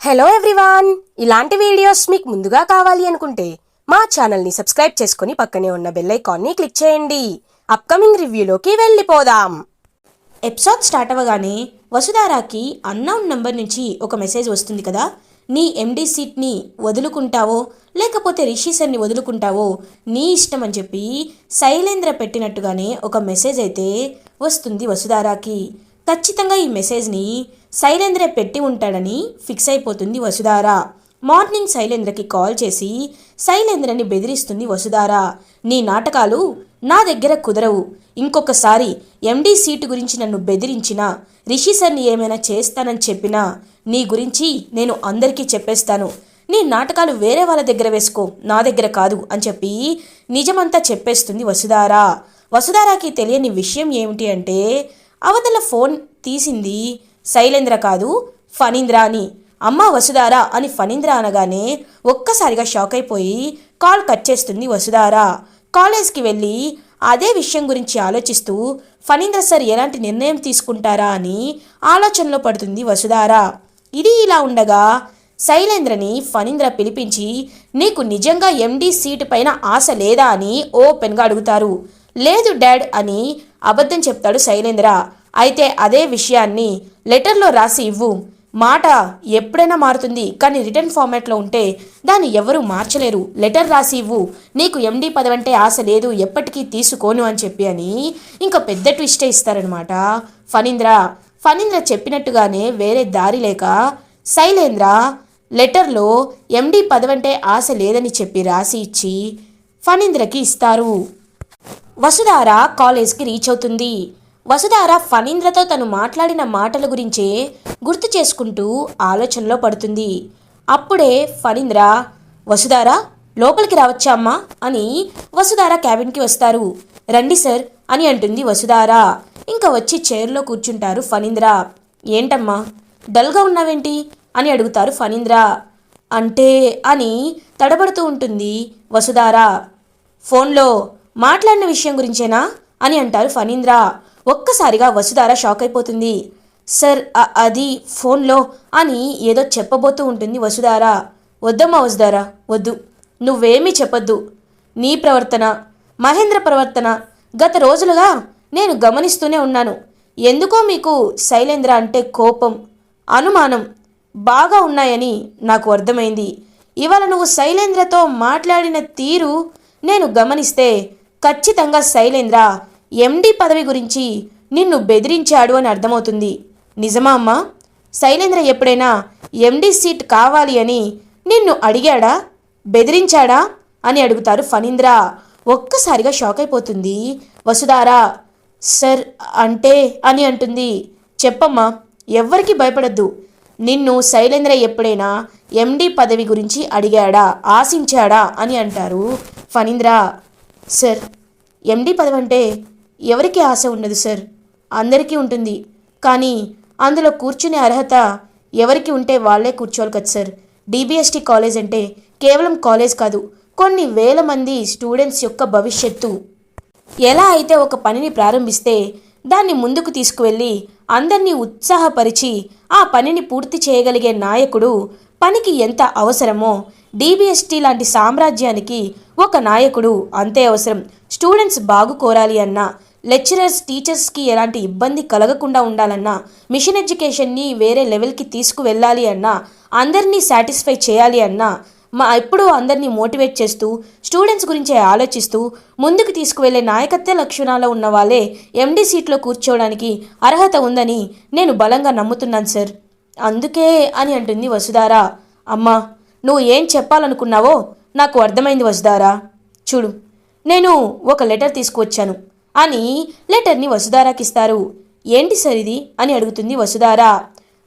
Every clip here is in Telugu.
హలో ఎవ్రీవాన్ ఇలాంటి వీడియోస్ మీకు ముందుగా కావాలి అనుకుంటే మా ఛానల్ని సబ్స్క్రైబ్ చేసుకుని పక్కనే ఉన్న బెల్ ఐకాన్ని క్లిక్ చేయండి. అప్కమింగ్ రివ్యూలోకి వెళ్ళిపోదాం. ఎపిసోడ్ స్టార్ట్ అవ్వగానే వసుధారాకి అన్నౌన్ నంబర్ నుంచి ఒక మెసేజ్ వస్తుంది కదా? నీ ఎండి సీట్ని వదులుకుంటావో లేకపోతే రిషి సార్ని వదులుకుంటావో నీ ఇష్టం అని చెప్పి శైలేంద్ర పెట్టినట్టుగానే ఒక మెసేజ్ అయితే వస్తుంది వసుధారాకి. ఖచ్చితంగా ఈ మెసేజ్ని శైలేంద్ర పెట్టి ఉంటాడని ఫిక్స్ అయిపోతుంది వసుధార. మార్నింగ్ శైలేంద్రకి కాల్ చేసి శైలేంద్రని బెదిరిస్తుంది వసుధార. నీ నాటకాలు నా దగ్గర కుదరవు. ఇంకొకసారి ఎండీ సీటు గురించి నన్ను బెదిరించినా రిషి సార్ని ఏమైనా చేస్తానని చెప్పినా నీ గురించి నేను అందరికీ చెప్పేస్తాను. నీ నాటకాలు వేరే వాళ్ళ దగ్గర వేసుకో నా దగ్గర కాదు అని చెప్పి నిజమంతా చెప్పేస్తుంది వసుధార. వసుధారాకి తెలియని విషయం ఏమిటి అంటే అవతల ఫోన్ తీసింది శైలేంద్ర కాదు ఫణీంద్ర అని అమ్మ వసుధార అని ఫణీంద్ర అనగానే ఒక్కసారిగా షాక్ అయిపోయి కాల్ కట్ చేస్తుంది వసుధార. కాలేజ్కి వెళ్ళి అదే విషయం గురించి ఆలోచిస్తూ ఫణీంద్ర సార్ ఎలాంటి నిర్ణయం తీసుకుంటారా అని ఆలోచనలో పడుతుంది వసుధార. ఇది ఇలా ఉండగా శైలేంద్రని ఫణీంద్ర పిలిపించి నీకు నిజంగా ఎండీ సీటు పైన ఆశ లేదా అని ఓపెన్గా అడుగుతారు. లేదు డాడ్ అని అబద్ధం చెప్తాడు శైలేంద్ర. అయితే అదే విషయాన్ని లెటర్లో రాసి ఇవ్వు. మాట ఎప్పుడైనా మారుతుంది కానీ రిటర్న్ ఫార్మాట్లో ఉంటే దాన్ని ఎవరూ మార్చలేరు. లెటర్ రాసి ఇవ్వు. నీకు ఎండీ పదవంటే ఆశ లేదు ఎప్పటికీ తీసుకోను అని చెప్పి అని ఇంకా పెద్ద ట్విస్టే ఇస్తారనమాట ఫణీంద్ర ఫణీంద్ర చెప్పినట్టుగానే వేరే దారి లేక శైలేంద్ర లెటర్లో ఎండీ పదవంటే ఆశ లేదని చెప్పి రాసి ఇచ్చి ఫణీంద్రకి ఇస్తారు. వసుధార కాలేజ్కి రీచ్ అవుతుంది. వసుధార ఫణీంద్రతో తను మాట్లాడిన మాటల గురించే గుర్తు చేసుకుంటూ ఆలోచనలో పడుతుంది. అప్పుడే ఫణీంద్ర వసుధార లోపలికి రావచ్చా అమ్మా? అని వసుధార క్యాబిన్కి వస్తారు. రండి సార్ అని అంటుంది వసుధార. ఇంకా వచ్చి చైర్లో కూర్చుంటారు ఫణీంద్ర. ఏంటమ్మా డల్గా ఉన్నావేంటి? అని అడుగుతారు ఫణీంద్ర. అంటే అని తడబడుతూ ఉంటుంది వసుధార. ఫోన్లో మాట్లాడిన విషయం గురించేనా? అని అంటారు ఫణీంద్ర. ఒక్కసారిగా వసుధార షాక్ అయిపోతుంది. సార్ అది ఫోన్లో అని ఏదో చెప్పబోతూ ఉంటుంది వసుధార. వద్దమ్మా వసుధార వద్దు. నువ్వేమీ చెప్పొద్దు. నీ ప్రవర్తన మహేంద్ర ప్రవర్తన గత రోజులుగా నేను గమనిస్తూనే ఉన్నాను. ఎందుకో మీకు శైలేంద్ర అంటే కోపం అనుమానం బాగా ఉన్నాయని నాకు అర్థమైంది. ఇవాళ నువ్వు శైలేంద్రతో మాట్లాడిన తీరు నేను గమనిస్తే ఖచ్చితంగా శైలేంద్ర ఎండి పదవి గురించి నిన్ను బెదిరించాడు అని అర్థమవుతుంది. నిజమా అమ్మా? శైలేంద్ర ఎప్పుడైనా ఎండి సీట్ కావాలి అని నిన్ను అడిగాడా? బెదిరించాడా? అని అడుగుతారు ఫణీంద్ర. ఒక్కసారిగా షాక్ అయిపోతుంది. వసుధారా సర్ అంటే అని అంటుంది. చెప్పమ్మా ఎవ్వరికి భయపడద్దు. నిన్ను శైలేంద్ర ఎప్పుడైనా ఎండి పదవి గురించి అడిగాడా? ఆశించాడా? అని అంటారు ఫణీంద్ర. సార్ ఎండి పదవి అంటే ఎవరికి ఆశ ఉండదు సార్? అందరికీ ఉంటుంది. కానీ అందులో కూర్చునే అర్హత ఎవరికి ఉంటే వాళ్ళే కూర్చోవాలి కదా సార్? డిబిఎస్టీ కాలేజ్ అంటే కేవలం కాలేజ్ కాదు కొన్ని వేల మంది స్టూడెంట్స్ యొక్క భవిష్యత్తు. ఎలా అయితే ఒక పనిని ప్రారంభిస్తే దాన్ని ముందుకు తీసుకువెళ్ళి అందరినీ ఉత్సాహపరిచి ఆ పనిని పూర్తి చేయగలిగే నాయకుడు పనికి ఎంత అవసరమో డిబిఎస్టీ లాంటి సామ్రాజ్యానికి ఒక నాయకుడు అంతే అవసరం. స్టూడెంట్స్ బాగు కోరాలి అన్నా లెక్చరర్స్ టీచర్స్కి ఎలాంటి ఇబ్బంది కలగకుండా ఉండాలన్నా మిషన్ ఎడ్యుకేషన్ని వేరే లెవెల్కి తీసుకువెళ్ళాలి అన్నా అందరినీ సాటిస్ఫై చేయాలి అన్నా మా ఎప్పుడూ అందరినీ మోటివేట్ చేస్తూ స్టూడెంట్స్ గురించి ఆలోచిస్తూ ముందుకు తీసుకువెళ్ళే నాయకత్వ లక్షణాలు ఉన్న వాళ్ళే ఎండి సీట్లో కూర్చోవడానికి అర్హత ఉందని నేను బలంగా నమ్ముతున్నాను సార్. అందుకే అని అంటుంది వసుధార. అమ్మా నువ్వు ఏం చెప్పాలనుకున్నావో నాకు అర్థమైంది వసుధారా. చూడు నేను ఒక లెటర్ తీసుకువచ్చాను. అని లెటర్ని వసుధారాకి ఇస్తారు. ఏంటి సార్ ఇది? అని అడుగుతుంది వసుధార.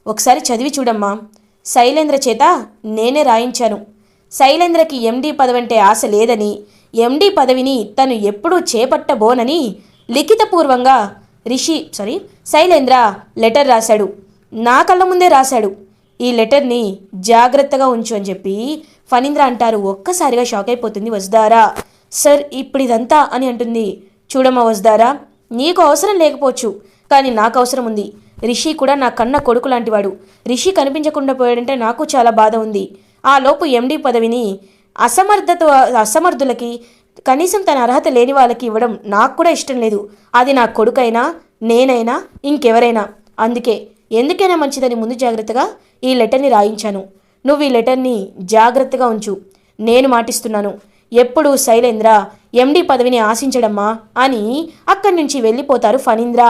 ఒకసారి చదివి చూడమ్మా. శైలేంద్ర చేత నేనే రాయించాను. శైలేంద్రకి ఎండీ పదవంటే ఆశ లేదని ఎండీ పదవిని తను ఎప్పుడూ చేపట్టబోనని లిఖితపూర్వంగా రిషి సారీ శైలేంద్ర లెటర్ రాశాడు. నా కళ్ళ ముందే రాశాడు. ఈ లెటర్ని జాగ్రత్తగా ఉంచు అని చెప్పి ఫణీంద్ర అంటారు. ఒక్కసారిగా షాక్ అయిపోతుంది వసుధారా. సార్ ఇప్పుడు ఇదంతా అని అంటుంది చూడమ్మా వసుధారా? నీకు అవసరం లేకపోవచ్చు కానీ నాకు అవసరం ఉంది. రిషి కూడా నా కన్న కొడుకు లాంటివాడు. రిషి కనిపించకుండా పోయాడంటే నాకు చాలా బాధ ఉంది. ఆ లోపు ఎండి పదవిని అసమర్థత అసమర్థులకి కనీసం తన అర్హత లేని వాళ్ళకి ఇవ్వడం నాకు కూడా ఇష్టం లేదు. అది నా కొడుకైనా నేనైనా ఇంకెవరైనా. అందుకే ఎందుకైనా మంచిదని ముందు జాగ్రత్తగా ఈ లెటర్ని రాయించాను. నువ్వు ఈ లెటర్ని జాగ్రత్తగా ఉంచు. నేను మాటిస్తున్నాను. ఎప్పుడు శైలేంద్ర ఎండి పదవిని ఆశించడమ్మా అని అక్కడి నుంచి వెళ్ళిపోతారు ఫణీంద్ర.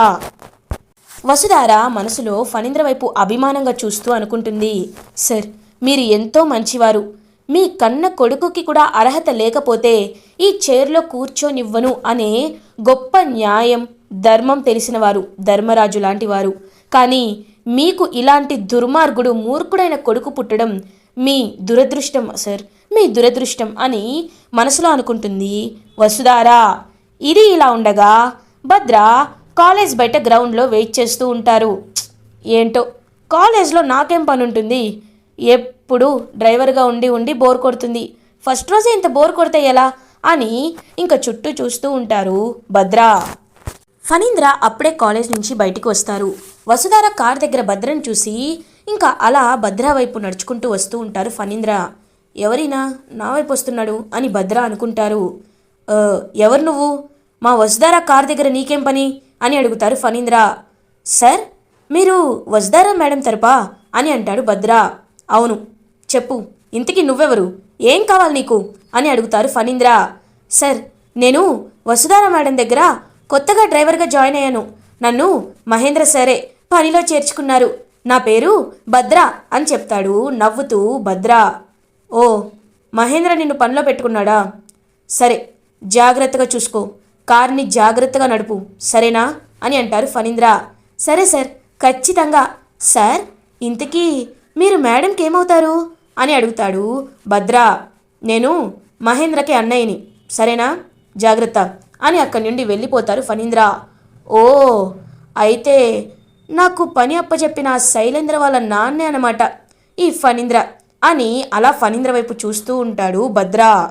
వసుధార మనసులో ఫణీంద్ర వైపు అభిమానంగా చూస్తూ అనుకుంటుంది. సార్ మీరు ఎంతో మంచివారు. మీ కన్న కొడుకుకి కూడా అర్హత లేకపోతే ఈ చైర్లో కూర్చోనివ్వను అనే గొప్ప న్యాయం ధర్మం తెలిసినవారు ధర్మరాజు లాంటివారు. కానీ మీకు ఇలాంటి దుర్మార్గుడు మూర్ఖుడైన కొడుకు పుట్టడం మీ దురదృష్టం సార్. మీ దురదృష్టం అని మనసులో అనుకుంటుంది. వసుధారా ఇది ఇలా ఉండగా భద్ర కాలేజ్ బయట గ్రౌండ్లో వెయిట్ చేస్తూ ఉంటారు. ఏంటో కాలేజ్లో నాకేం పని ఉంటుంది ఎప్పుడు డ్రైవర్గా ఉండి ఉండి బోర్ కొడుతుంది. ఫస్ట్ రోజే ఇంత బోర్ కొడితే ఎలా? అని ఇంకా చుట్టూ చూస్తూ ఉంటారు భద్ర. ఫణీంద్ర అప్పుడే కాలేజ్ నుంచి బయటికి వస్తారు. వసుధార కార్ దగ్గర భద్రను చూసి ఇంకా అలా భద్ర వైపు నడుచుకుంటూ వస్తూ ఉంటారు ఫణీంద్ర. ఎవరినా నా వైపు వస్తున్నాడు అని భద్ర అనుకుంటారు. ఎవరు నువ్వు? మా వసుదారా కార్ దగ్గర నీకేం పని? అని అడుగుతారు ఫణీంద్ర. సార్ మీరు వసుదారా మేడం తరపా? అని అంటాడు భద్ర. అవును. చెప్పు ఇంతకీ నువ్వెవరు? ఏం కావాలి నీకు? అని అడుగుతారు ఫణీంద్ర. సార్ నేను వసుదారా మేడం దగ్గర కొత్తగా డ్రైవర్గా జాయిన్ అయ్యాను. నన్ను మహేంద్ర సరే పనిలో చేర్చుకున్నారు. నా పేరు భద్ర అని చెప్తాడు నవ్వుతూ భద్ర. ఓ మహేంద్ర నిన్ను పనిలో పెట్టుకున్నాడా? సరే జాగ్రత్తగా చూసుకో. కార్ని జాగ్రత్తగా నడుపు. సరేనా? అని అంటారు ఫణీంద్ర. సరే సార్. ఖచ్చితంగా. సార్ ఇంతకీ మీరు మేడంకి ఏమవుతారు? అని అడుగుతాడు భద్ర. నేను మహేంద్రకి అన్నయ్యని. సరేనా? జాగ్రత్త. అని అక్కడి నుండి వెళ్ళిపోతారు ఫణీంద్ర. ఓ అయితే నాకు పని అప్పచెప్పిన శైలేంద్ర వాళ్ళ నాన్నే అనమాట ఈ ఫణీంద్ర. అని అలా ఫణీంద్ర వైపు చూస్తూ ఉంటాడు భద్ర.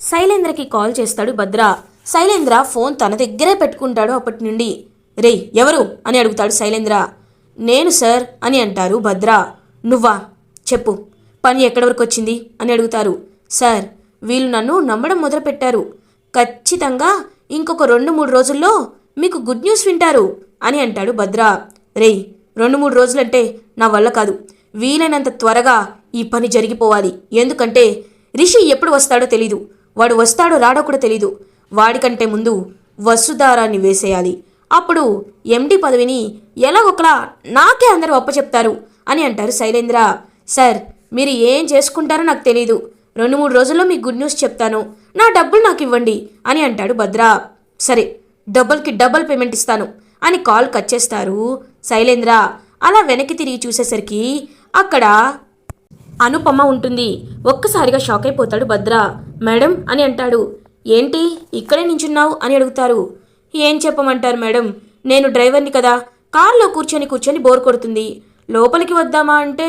శైలేంద్రకి కాల్ చేస్తాడు భద్ర. శైలేంద్ర ఫోన్ తన దగ్గరే పెట్టుకుంటాడు అప్పటి నుండి. రేయ్ ఎవరు? అని అడుగుతాడు శైలేంద్ర. నేను సార్ అని అంటారు భద్ర. నువ్వా? చెప్పు. పని ఎక్కడి వరకు వచ్చింది? అని అడుగుతారు. సార్ వీళ్ళు నన్ను నమ్మడం మొదలుపెట్టారు. ఖచ్చితంగా ఇంకొక రెండు మూడు రోజుల్లో మీకు గుడ్ న్యూస్ వింటారు అని అంటాడు భద్ర. రేయ్ రెండు మూడు రోజులంటే నా వల్ల కాదు. వీలైనంత త్వరగా ఈ పని జరిగిపోవాలి. ఎందుకంటే రిషి ఎప్పుడు వస్తాడో తెలీదు. వాడు వస్తాడో రాడో కూడా తెలీదు. వాడికంటే ముందు వసుధారాన్ని వేసేయాలి. అప్పుడు ఎండి పదవిని ఎలాగొకలా నాకే అందరూ అప్పచెప్తారు అని అంటారు శైలేంద్ర. సార్ మీరు ఏం చేసుకుంటారో నాకు తెలీదు. రెండు మూడు రోజుల్లో మీకు గుడ్ న్యూస్ చెప్తాను. నా డబ్బులు నాకు ఇవ్వండి అని అంటాడు భద్ర. సరే డబ్బుల్కి డబుల్ పేమెంట్ ఇస్తాను అని కాల్ కట్ చేస్తారు శైలేంద్ర. అలా వెనక్కి తిరిగి చూసేసరికి అక్కడ అనుపమ ఉంటుంది. ఒక్కసారిగా షాక్ అయిపోతాడు భద్ర. మేడం అని అంటాడు. ఏంటి? ఇక్కడే నించున్నావు అని అడుగుతారు. ఏం చెప్పమంటారు మేడం? నేను డ్రైవర్ని కదా. కార్లో కూర్చొని కూర్చొని బోర్ కొడుతుంది. లోపలికి వద్దామా అంటే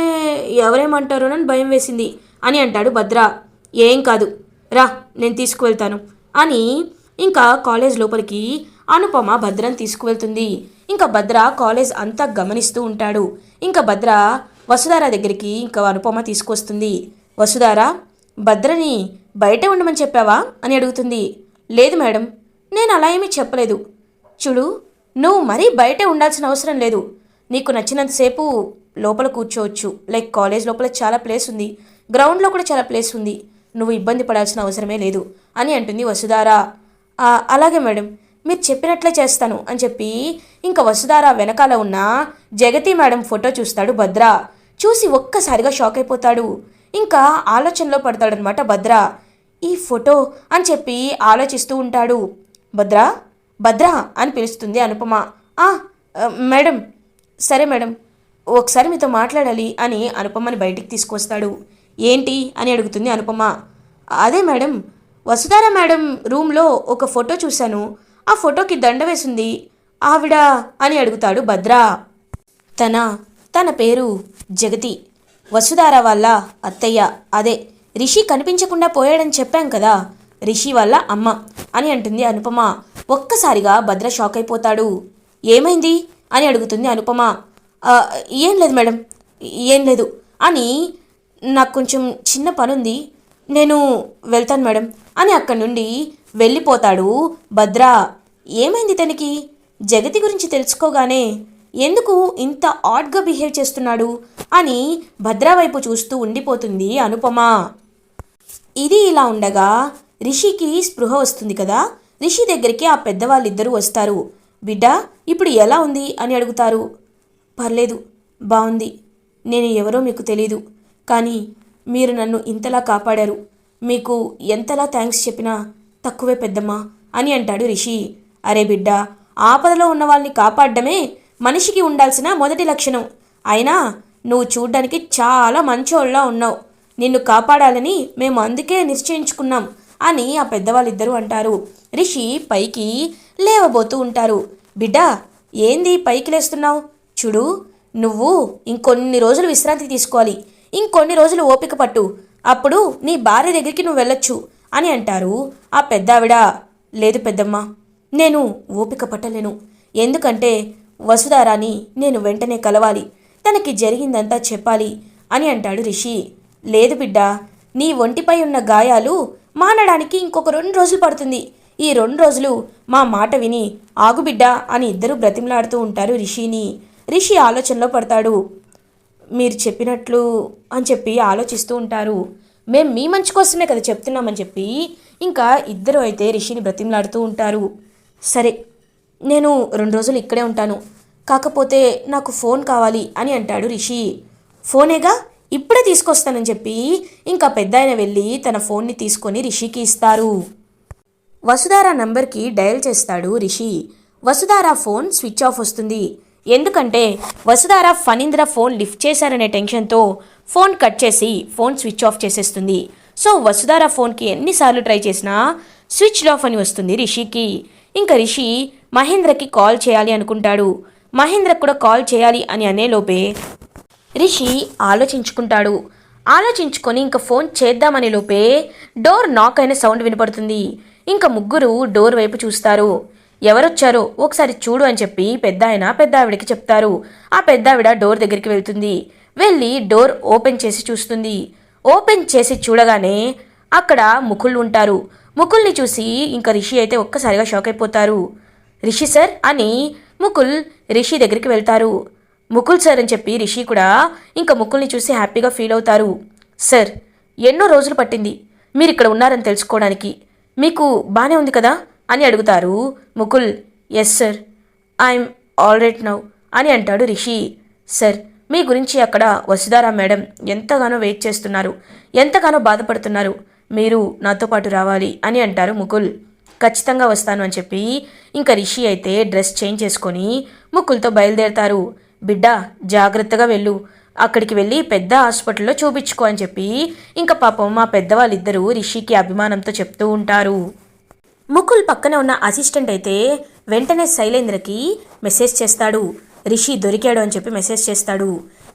ఎవరేమంటారోనని భయం వేసింది అని అంటాడు భద్ర. ఏం కాదు. రా నేను తీసుకువెళ్తాను అని ఇంకా కాలేజ్ లోపలికి అనుపమ భద్రని తీసుకువెళ్తుంది. ఇంకా భద్ర కాలేజ్ అంతా గమనిస్తూ ఉంటాడు. ఇంకా భద్ర వసుధార దగ్గరికి ఇంకా అనుపమ తీసుకొస్తుంది వసుధార భద్రని బయటే ఉండమని చెప్పావా? అని అడుగుతుంది. లేదు మేడం నేను అలా ఏమీ చెప్పలేదు. చూడు నువ్వు మరీ బయటే ఉండాల్సిన అవసరం లేదు. నీకు నచ్చినంతసేపు లోపల కూర్చోవచ్చు. లైక్ కాలేజ్ లోపల చాలా ప్లేస్ ఉంది. గ్రౌండ్లో కూడా చాలా ప్లేస్ ఉంది. నువ్వు ఇబ్బంది పడాల్సిన అవసరమే లేదు అని అంటుంది వసుధార. అలాగే మేడం మీరు చెప్పినట్లే చేస్తాను అని చెప్పి ఇంకా వసుధార వెనకాల ఉన్న జగతి మేడం ఫోటో చూస్తాడు భద్ర. చూసి ఒక్కసారిగా షాక్ అయిపోతాడు. ఇంకా ఆలోచనలో పడతాడనమాట భద్ర. ఈ ఫోటో అని చెప్పి ఆలోచిస్తూ ఉంటాడు. భద్ర? భద్ర అని పిలుస్తుంది అనుపమ. "ఆ, మేడం. సరే మేడం ఒకసారి మీతో మాట్లాడాలి అని అనుపమని బయటికి తీసుకొస్తాడు. ఏంటి అని అడుగుతుంది అనుపమ. అదే మేడం వసుధార మేడం రూమ్లో ఒక ఫోటో చూశాను. ఆ ఫోటోకి దండ వేసింది. ఆవిడ అని అడుగుతాడు భద్ర. తన తన పేరు జగతి. వసుధార వాళ్ళ అత్తయ్య అదే రిషి కనిపించకుండా పోయాడని చెప్పాం కదా రిషి వాళ్ళ అమ్మ అని అంటుంది అనుపమ. ఒక్కసారిగా భద్ర షాక్ అయిపోతాడు ఏమైంది? అని అడుగుతుంది అనుపమ. ఏం లేదు మేడం ఏం లేదు. అని నాకు కొంచెం చిన్న పనుంది నేను వెళ్తాను మేడం అని అక్కడి నుండి వెళ్ళిపోతాడు భద్ర. ఏమైంది తనకి? జగతి గురించి తెలుసుకోగానే ఎందుకు ఇంత ఆడ్గా బిహేవ్ చేస్తున్నాడు? అని భద్ర వైపు చూస్తూ ఉండిపోతుంది అనుపమ. ఇది ఇలా ఉండగా రిషికి స్పృహ వస్తుంది కదా? రిషి దగ్గరికి ఆ పెద్దవాళ్ళిద్దరూ వస్తారు. బిడ్డ ఇప్పుడు ఎలా ఉంది? అని అడుగుతారు. పర్లేదు బాగుంది నేను ఎవరో మీకు తెలీదు. కానీ మీరు నన్ను ఇంతలా కాపాడారు. మీకు ఎంతలా థ్యాంక్స్ చెప్పినా తక్కువే పెద్దమ్మా అని అంటాడు రిషి. అరే బిడ్డ ఆపదలో ఉన్న వాళ్ళని కాపాడడమే మనిషికి ఉండాల్సిన మొదటి లక్షణం. అయినా నువ్వు చూడ్డానికి చాలా మంచోళ్ళ ఉన్నావు. నిన్ను కాపాడాలని మేము అందుకే నిశ్చయించుకున్నాం అని ఆ పెద్దవాళ్ళిద్దరూ అంటారు. రిషి పైకి లేవబోతూ ఉంటారు. బిడ్డ ఏంది పైకి లేస్తున్నావు? చూడు నువ్వు ఇంకొన్ని రోజులు విశ్రాంతి తీసుకోవాలి. ఇంకొన్ని రోజులు ఓపిక పట్టు. అప్పుడు నీ భార్య దగ్గరికి నువ్వు వెళ్ళొచ్చు అని అంటారు ఆ పెద్దావిడ. లేదు పెద్దమ్మ నేను ఓపిక పట్టలేను. ఎందుకంటే వసుధారాని నేను వెంటనే కలవాలి. తనకి జరిగిందంతా చెప్పాలి అని అంటాడు రిషి. లేదు బిడ్డ నీ ఒంటిపై ఉన్న గాయాలు మానడానికి ఇంకొక రెండు రోజులు పడుతుంది. ఈ రెండు రోజులు మా మాట విని ఆగుబిడ్డ అని ఇద్దరు బ్రతిమలాడుతూ ఉంటారు రిషిని. రిషి ఆలోచనలో పడతాడు. మీరు చెప్పినట్లు అని చెప్పి ఆలోచిస్తూ ఉంటారు. మేం మీ మంచి కోసమే కదా చెప్తున్నామని చెప్పి ఇంకా ఇద్దరు అయితే రిషిని బ్రతిమలాడుతూ ఉంటారు. సరే నేను రెండు రోజులు ఇక్కడే ఉంటాను. కాకపోతే నాకు ఫోన్ కావాలి అని అంటాడు రిషి. ఫోనేగా? ఇప్పుడే తీసుకొస్తానని చెప్పి ఇంకా పెద్ద ఆయన వెళ్ళి తన ఫోన్ని తీసుకొని రిషికి ఇస్తారు. వసుధార నంబర్కి డయల్ చేస్తాడు Rishi. Vasudhara phone switch off వస్తుంది. ఎందుకంటే వసుధార ఫణీంద్ర ఫోన్ లిఫ్ట్ చేశారనే టెన్షన్తో ఫోన్ కట్ చేసి ఫోన్ స్విచ్ ఆఫ్ చేసేస్తుంది. సో వసుధార ఫోన్కి ఎన్నిసార్లు ట్రై చేసినా స్విచ్ ఆఫ్ అని వస్తుంది రిషికి. ఇంకా రిషి మహేంద్రకి కాల్ చేయాలి అనుకుంటాడు. మహేంద్రకు కూడా కాల్ చేయాలి అని అనేలోపే రిషి ఆలోచించుకుంటాడు. ఆలోచించుకొని ఇంకా ఫోన్ చేద్దామనే లోపే డోర్ నాక్ అయిన సౌండ్ వినపడుతుంది. ఇంకా ముగ్గురు డోర్ వైపు చూస్తారు. ఎవరొచ్చారో ఒకసారి చూడు అని చెప్పి పెద్ద ఆయన పెద్ద ఆవిడకి చెప్తారు. ఆ పెద్ద ఆవిడ డోర్ దగ్గరికి వెళ్తుంది. వెళ్ళి డోర్ ఓపెన్ చేసి చూస్తుంది. ఓపెన్ చేసి చూడగానే అక్కడ ముకుల్ ఉంటారు. ముకుల్ని చూసి ఇంకా రిషి అయితే ఒక్కసారిగా షాక్ అయిపోతారు. రిషి సార్ అని ముకుల్ రిషి దగ్గరికి వెళ్తారు. ముకుల్ సార్ అని చెప్పి రిషి కూడా ఇంకా ముకుల్ని చూసి హ్యాపీగా ఫీల్ అవుతారు. సార్ ఎన్నో రోజులు పట్టింది. మీరు ఇక్కడ ఉన్నారని తెలుసుకోవడానికి. మీకు బాగానే ఉంది కదా? అని అడుగుతారు Mukul. Yes sir I'm all right now అని అంటాడు రిషి. సార్ మీ గురించి అక్కడ వసుధారా మేడం ఎంతగానో వెయిట్ చేస్తున్నారు. ఎంతగానో బాధపడుతున్నారు. మీరు నాతో పాటు రావాలి అని అంటారు ముకుల్. ఖచ్చితంగా వస్తాను అని చెప్పి ఇంకా రిషి అయితే డ్రెస్ చేంజ్ చేసుకొని ముక్కులతో బయలుదేరతారు. బిడ్డ జాగ్రత్తగా వెళ్ళు. అక్కడికి వెళ్ళి పెద్ద హాస్పిటల్లో చూపించుకో అని చెప్పి ఇంకా పాపం మా పెద్దవాళ్ళిద్దరూ రిషికి అభిమానంతో చెప్తూ ఉంటారు. ముకుల్ పక్కన ఉన్న అసిస్టెంట్ అయితే వెంటనే శైలేంద్రకి మెసేజ్ చేస్తాడు. రిషి దొరికాడు అని చెప్పి మెసేజ్ చేస్తాడు.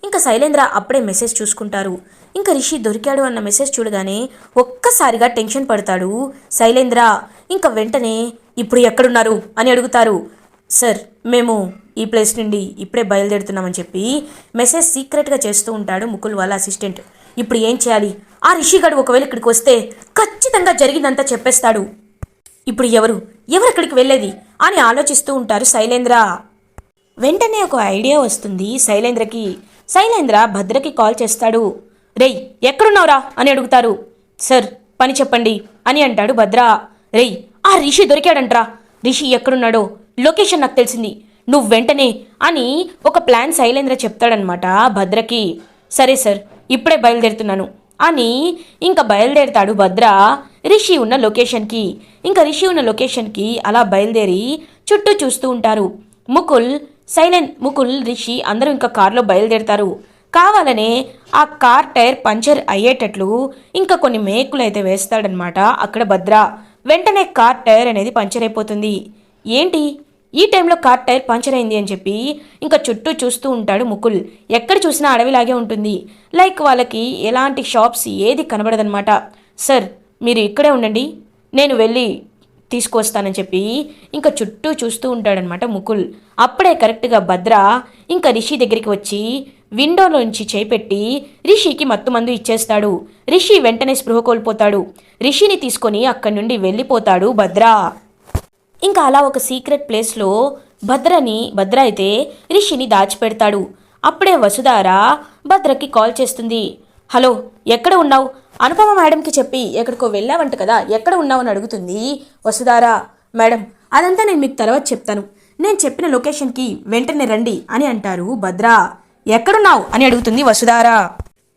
ఇంకా శైలేంద్ర అప్పుడే మెసేజ్ చూసుకుంటారు. ఇంకా రిషి దొరికాడు అన్న మెసేజ్ చూడగానే ఒక్కసారిగా టెన్షన్ పడతాడు శైలేంద్ర. ఇంకా వెంటనే ఇప్పుడు ఎక్కడున్నారు అని అడుగుతారు. సార్ మేము ఈ ప్లేస్ నుండి ఇప్పుడే బయలుదేరుతున్నామని చెప్పి మెసేజ్ సీక్రెట్గా చేస్తూ ఉంటాడు ముకుల్ వాళ్ళ అసిస్టెంట్. ఇప్పుడు ఏం చేయాలి? ఆ రిషిగాడు ఒకవేళ ఇక్కడికి వస్తే ఖచ్చితంగా జరిగిందంతా చెప్పేస్తాడు. ఇప్పుడు ఎవరు? ఎవరు ఇక్కడికి వెళ్ళేది? అని ఆలోచిస్తూ ఉంటారు శైలేంద్ర. వెంటనే ఒక ఐడియా వస్తుంది శైలేంద్రకి. శైలేంద్ర భద్రకి కాల్ చేస్తాడు. రేయ్ ఎక్కడున్నావురా? అని అడుగుతారు. సార్ పని చెప్పండి అని అంటాడు భద్ర. రేయ్ ఆ రిషి దొరికాడంట్రా. రిషి ఎక్కడున్నాడో? లొకేషన్ నాకు తెలిసింది. నువ్వు వెంటనే అని ఒక ప్లాన్ శైలేంద్ర చెప్తాడనమాట భద్రకి. సరే సార్ ఇప్పుడే బయలుదేరుతున్నాను. అని ఇంకా బయలుదేరుతాడు భద్ర. రిషి ఉన్న లొకేషన్కి ఇంకా రిషి ఉన్న లొకేషన్కి అలా బయలుదేరి చుట్టూ చూస్తూ ఉంటారు. ముకుల్ సైలెంట్ ముకుల్ రిషి అందరూ ఇంకా కారులో బయలుదేరుతారు. కావాలనే ఆ కార్ టైర్ పంచర్ అయ్యేటట్లు ఇంకా కొన్ని మేకులు అయితే వేస్తాడనమాట అక్కడ భద్ర. వెంటనే కార్ టైర్ అనేది పంచర్ అయిపోతుంది. ఏంటి? ఈ టైంలో కార్ టైర్ పంచర్ అయింది అని చెప్పి ఇంకా చుట్టూ చూస్తూ ఉంటాడు ముకుల్. ఎక్కడ చూసినా అడవిలాగే ఉంటుంది. లైక్ వాళ్ళకి ఎలాంటి షాప్స్ ఏది కనబడదనమాట సార్ మీరు ఇక్కడే ఉండండి. నేను వెళ్ళి తీసుకొస్తానని చెప్పి ఇంకా చుట్టూ చూస్తూ ఉంటాడనమాట ముకుల్. అప్పుడే కరెక్ట్గా భద్ర ఇంకా రిషి దగ్గరికి వచ్చి విండోలోంచి చేపెట్టి రిషికి మత్తుమందు ఇచ్చేస్తాడు. రిషి వెంటనే స్పృహ కోల్పోతాడు. రిషిని తీసుకొని అక్కడి నుండి వెళ్ళిపోతాడు భద్ర. ఇంకా అలా ఒక సీక్రెట్ ప్లేస్లో భద్రని భద్ర అయితే రిషిని దాచిపెడతాడు. అప్పుడే వసుధార భద్రకి కాల్ చేస్తుంది. హలో ఎక్కడ ఉన్నావు? అనుపమ మేడంకి చెప్పి ఎక్కడికో వెళ్ళావంట కదా ఎక్కడ ఉన్నావు అని అడుగుతుంది వసుధార. మేడం అదంతా నేను మీకు తర్వాత చెప్తాను. నేను చెప్పిన లొకేషన్కి వెంటనే రండి అని అంటారు భద్ర. ఎక్కడున్నావు? అని అడుగుతుంది వసుధార.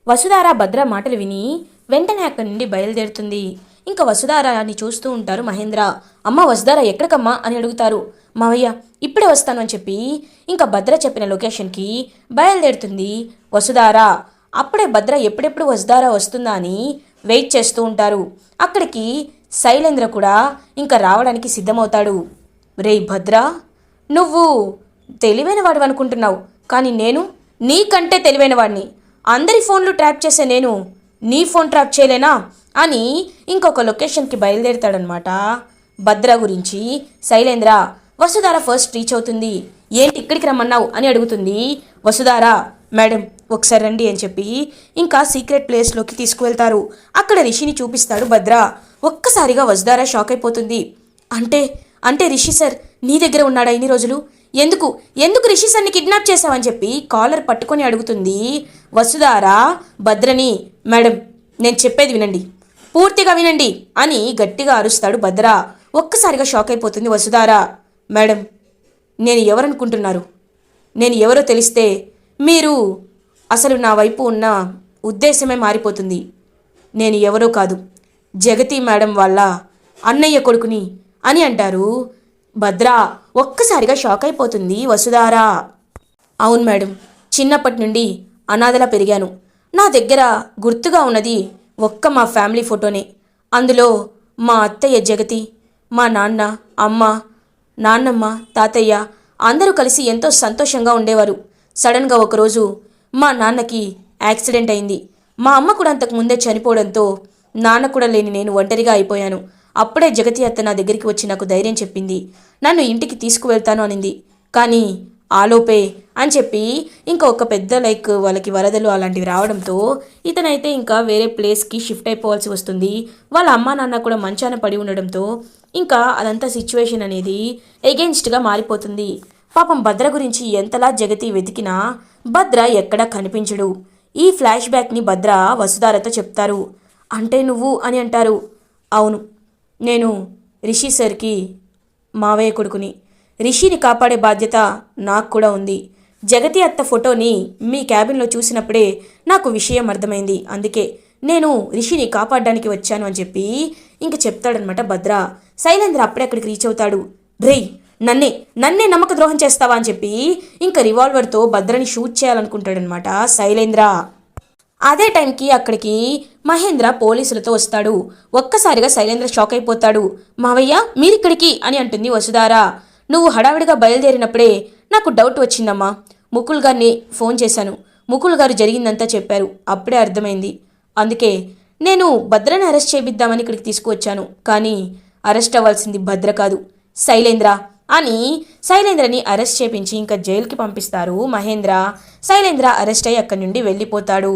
వసుధార భద్ర మాటలు విని వెంటనే అక్కడి నుండి బయలుదేరుతుంది. ఇంకా వసుధారాన్ని అని చూస్తూ ఉంటారు మహేంద్ర. అమ్మ వసుధార ఎక్కడికమ్మా? అని అడుగుతారు. మావయ్య ఇప్పుడే వస్తాను అని చెప్పి ఇంకా భద్ర చెప్పిన లొకేషన్కి బయలుదేరుతుంది వసుధార. అప్పుడే భద్ర ఎప్పుడెప్పుడు వసుధార వస్తుందా అని వెయిట్ చేస్తూ ఉంటారు. అక్కడికి శైలేంద్ర కూడా ఇంకా రావడానికి సిద్ధమవుతాడు. రేయ్ భద్ర నువ్వు తెలివైన వాడు అనుకుంటున్నావు. కానీ నేను నీకంటే తెలివైన వాడిని అందరి ఫోన్లు ట్రాప్ చేసే నేను నీ ఫోన్ ట్రాప్ చేయలేనా? అని ఇంకొక లొకేషన్కి బయలుదేరుతాడనమాట భద్ర గురించి శైలేంద్ర వసుధార ఫస్ట్ రీచ్ అవుతుంది. ఏంటి ఇక్కడికి రమ్మన్నావు? అని అడుగుతుంది. వసుధార మేడం ఒకసారి రండి అని చెప్పి ఇంకా సీక్రెట్ ప్లేస్లోకి తీసుకువెళ్తారు. అక్కడ రిషిని చూపిస్తాడు భద్ర. ఒక్కసారిగా వసుధార షాక్ అయిపోతుంది. అంటే అంటే రిషి సార్ నీ దగ్గర ఉన్నాడా ఇన్ని రోజులు? ఎందుకు? ఎందుకు రిషి కిడ్నాప్ చేశావని చెప్పి కాలర్ పట్టుకొని అడుగుతుంది. వసుధారా భద్రని మేడం నేను చెప్పేది వినండి. పూర్తిగా వినండి అని గట్టిగా అరుస్తాడు భద్ర. ఒక్కసారిగా షాక్ అయిపోతుంది వసుధారా. మేడం నేను ఎవరనుకుంటున్నారు? నేను ఎవరో తెలిస్తే మీరు అసలు నా వైపు ఉన్న ఉద్దేశమే మారిపోతుంది. నేను ఎవరో కాదు. జగతి మేడం వాళ్ళ అన్నయ్య కొడుకుని అని అంటారు. భద్ర ఒక్కసారిగా షాక్ అయిపోతుంది వసుధార. అవును మేడం చిన్నప్పటి నుండి అనాథలా పెరిగాను. నా దగ్గర గుర్తుగా ఉన్నది ఒక్క మా ఫ్యామిలీ ఫోటోనే. అందులో మా అత్తయ్య జగతి మా నాన్న అమ్మ నాన్నమ్మ తాతయ్య అందరూ కలిసి ఎంతో సంతోషంగా ఉండేవారు. సడన్గా ఒకరోజు మా నాన్నకి యాక్సిడెంట్ అయింది. మా అమ్మ కూడా అంతకు ముందే చనిపోవడంతో నాన్న కూడా లేని నేను ఒంటరిగా అయిపోయాను. అప్పుడే జగతి అత్త నా దగ్గరికి వచ్చి నాకు ధైర్యం చెప్పింది. నన్ను ఇంటికి తీసుకువెళ్తాను అనింది. కానీ ఆలోపే అని చెప్పి ఇంకా ఒక పెద్ద లైక్ వాళ్ళకి వరదలు అలాంటివి రావడంతో ఇతనైతే ఇంకా వేరే ప్లేస్కి షిఫ్ట్ అయిపోవాల్సి వస్తుంది. వాళ్ళ అమ్మా నాన్న కూడా మంచాన పడి ఉండడంతో ఇంకా అదంతా సిచ్యువేషన్ అనేది ఎగెన్స్ట్గా మారిపోతుంది. పాపం భద్ర గురించి ఎంతలా జగతి వెతికినా భద్ర ఎక్కడా కనిపించడు. ఈ ఫ్లాష్ బ్యాక్ని భద్ర వసుధారతో చెప్తారు. అంటే నువ్వు అని అంటారు. అవును. నేను రిషి సార్కి మావయ్య కొడుకుని. రిషిని కాపాడే బాధ్యత నాకు కూడా ఉంది. జగతి అత్త ఫోటోని మీ క్యాబిన్లో చూసినప్పుడే నాకు విషయం అర్థమైంది. అందుకే నేను రిషిని కాపాడడానికి వచ్చాను అని చెప్పి ఇంక చెప్తాడనమాట భద్ర. శైలేంద్ర అప్పుడే అక్కడికి రీచ్ అవుతాడు. రేయ్ నన్నే నన్నే నమ్మక ద్రోహం చేస్తావా అని చెప్పి ఇంకా రివాల్వర్తో భద్రని షూట్ చేయాలనుకుంటాడనమాట శైలేంద్ర అదే టైంకి అక్కడికి మహేంద్ర పోలీసులతో వస్తాడు. ఒక్కసారిగా శైలేంద్ర షాక్ అయిపోతాడు. మావయ్య మీరిక్కడికి అని అంటుంది వసుధార. నువ్వు హడావిడిగా బయలుదేరినప్పుడే నాకు డౌట్ వచ్చిందమ్మా. ముకుల్ గారిని ఫోన్ చేశాను. ముకుల్ గారు జరిగిందంతా చెప్పారు. అప్పుడే అర్థమైంది. అందుకే నేను భద్రని అరెస్ట్ చేపిద్దామని ఇక్కడికి తీసుకువచ్చాను. కానీ అరెస్ట్ అవ్వాల్సింది భద్ర కాదు శైలేంద్ర అని శైలేంద్రని అరెస్ట్ చేపించి ఇంకా జైలుకి పంపిస్తారు మహేంద్ర. శైలేంద్ర అరెస్ట్ అయ్యి అక్కడి నుండి వెళ్ళిపోతాడు.